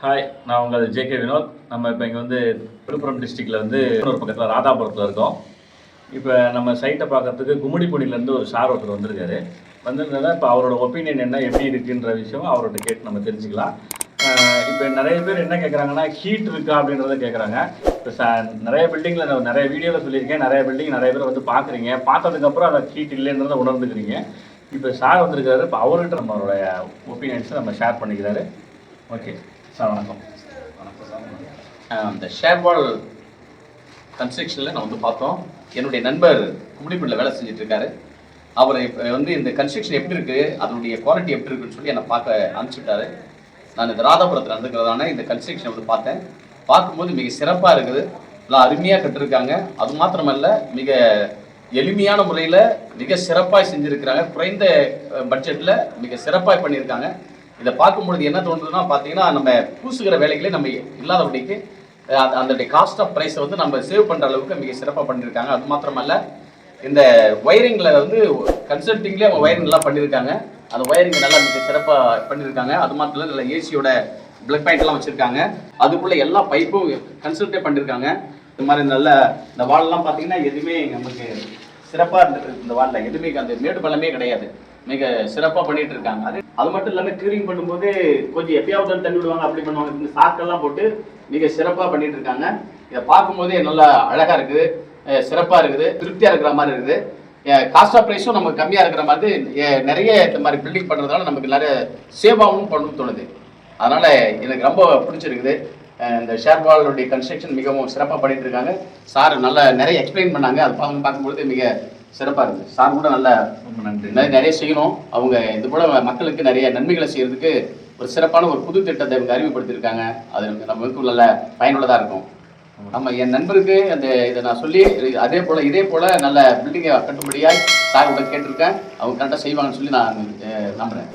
Hi நான் உங்கள் JK Vinod. நம்ம இப்போ இங்கே வந்து விழுப்புரம் டிஸ்ட்ரிக்டில் வந்து ஒரு பக்கத்தில் ராதாபுரத்தில் இருக்கோம். இப்போ நம்ம சைட்டை பார்க்கறதுக்கு கும்மிடிப்பூண்டிலேருந்து ஒரு சார் ஒருத்தர் வந்திருக்காரு. வந்திருந்தால இப்போ அவரோட ஒப்பீனியன் என்ன எப்படி இருக்குன்ற விஷயம் அவர்கிட்ட கேட்டு நம்ம தெரிஞ்சுக்கலாம். இப்போ நிறைய பேர் என்ன கேட்குறாங்கன்னா ஹீட் இருக்கா அப்படின்றத கேட்குறாங்க இப்போ ச நிறைய பில்டிங்கில் நான் நிறைய வீடியோவில் சொல்லியிருக்கேன். நிறைய பில்டிங் நிறைய பேர் வந்து பார்க்குறீங்க. பார்த்ததுக்கப்புறம் அதை ஹீட் இல்லைன்றதை உணர்ந்துக்கிறீங்க. இப்போ சார் வந்திருக்காரு. இப்போ அவர்கிட்ட நம்மளுடைய ஒப்பீனியன்ஸை நம்ம ஷேர் பண்ணிக்கிறாரு. ஓகே சார் வணக்கம். ஆஹ் அந்த ஷேர்வால் கன்ஸ்ட்ரக்ஷனில் நான் வந்து பார்த்தோம். என்னுடைய நண்பர் கும்மிடிப்பூண்டில் வேலை செஞ்சுட்டு இருக்காரு. அவர் இப்போ வந்து இந்த கன்ஸ்ட்ரக்ஷன் எப்படி இருக்குது அதனுடைய குவாலிட்டி எப்படி இருக்குன்னு சொல்லி என்னை பார்க்க அனுப்பிச்சுட்டாரு. நான் இந்த ராதாபுரத்தில் நடந்துக்கிறதான இந்த கன்ஸ்ட்ரக்ஷன் வந்து பார்த்தேன். பார்க்கும்போது மிக சிறப்பாக இருக்குது. நல்லா அருமையாக கட்டிருக்காங்க. அது மாத்திரமல்ல மிக எளிமையான முறையில் மிக சிறப்பாக செஞ்சுருக்கிறாங்க. குறைந்த பட்ஜெட்டில் மிக சிறப்பாக பண்ணியிருக்காங்க. இதை பார்க்கும்பொழுது என்ன தோன்றதுன்னா பார்த்தீங்கன்னா நம்ம பூசுகிற வேலைகளே நம்ம இல்லாதபடிக்கு அதனுடைய காஸ்ட் ஆஃப் ப்ரைஸை வந்து நம்ம சேவ் பண்ணுற அளவுக்கு மிக சிறப்பாக பண்ணியிருக்காங்க அது மாத்திரமல்ல இந்த ஒயரிங்கில் வந்து கன்சல்ட்டிங்லேயே அவங்க ஒயரிங் நல்லா பண்ணியிருக்காங்க அந்த ஒயரிங் நல்லா மிக சிறப்பாக பண்ணியிருக்காங்க அது மாத்திரம் இல்லை இதில் ஏசியோட பிளக் பாயிண்ட்லாம் வச்சுருக்காங்க. அதுக்குள்ளே எல்லா பைப்பும் கன்சல்ட்டே பண்ணியிருக்காங்க இந்த மாதிரி நல்ல இந்த வால்லாம் பார்த்தீங்கன்னா எதுவுமே நமக்கு சிறப்பாக இருந்துட்டு இந்த வாலில் எதுவுமே அந்த மேடு பள்ளமே கிடையாது. மிக சிறப்பாக பண்ணிகிட்டு இருக்காங்க. அது அது மட்டும் இல்லாமல் க்ளீனிங் பண்ணும்போது கொஞ்சம் எப்பயாவது தண்ணி விடுவாங்க அப்படி பண்ணுவாங்க. இந்த சாக்கெல்லாம் போட்டு மிக சிறப்பாக பண்ணிட்டு இருக்காங்க. இதை பார்க்கும்போதே நல்லா அழகாக இருக்குது. சிறப்பாக இருக்குது. திருப்தியாக இருக்கிற மாதிரி இருக்குது. காஸ்ட் ஆஃப் ப்ரைஸும் நமக்கு கம்மியாக இருக்கிற மாதிரி நிறைய இந்த மாதிரி பில்டிங் பண்ணுறதுனால நமக்கு நிறைய சேவாகவும் பண்ணணும்னு தோணுது. அதனால் எனக்கு ரொம்ப பிடிச்சிருக்குது. இந்த ஷேர்வாலுடைய கன்ஸ்ட்ரக்ஷன் மிகவும் சிறப்பாக பண்ணிட்டு இருக்காங்க. சார் நல்லா நிறைய எக்ஸ்பிளைன் பண்ணாங்க. அது பார்க்கும்போது மிக சிறப்பாக இருக்குது சார் கூட நல்லா ரொம்ப நன்றி. நிறைய நிறைய செய்யணும். அவங்க இது போல மக்களுக்கு நிறைய நன்மைகளை செய்யறதுக்கு ஒரு சிறப்பான ஒரு புது திட்டத்தை இவங்க அறிமுகப்படுத்தியிருக்காங்க. அது நமக்கு நம்மளுக்கு நல்ல பயனுள்ளதாக இருக்கும். நம்ம என் நண்பருக்கு அந்த இதை நான் சொல்லி அதே போல இதே போல நல்ல பில்டிங்கை கட்டும்படியாய் சார் கூட கேட்டிருக்கேன். அவங்க கரெக்டாக செய்வாங்கன்னு சொல்லி நான் நம்புறேன்.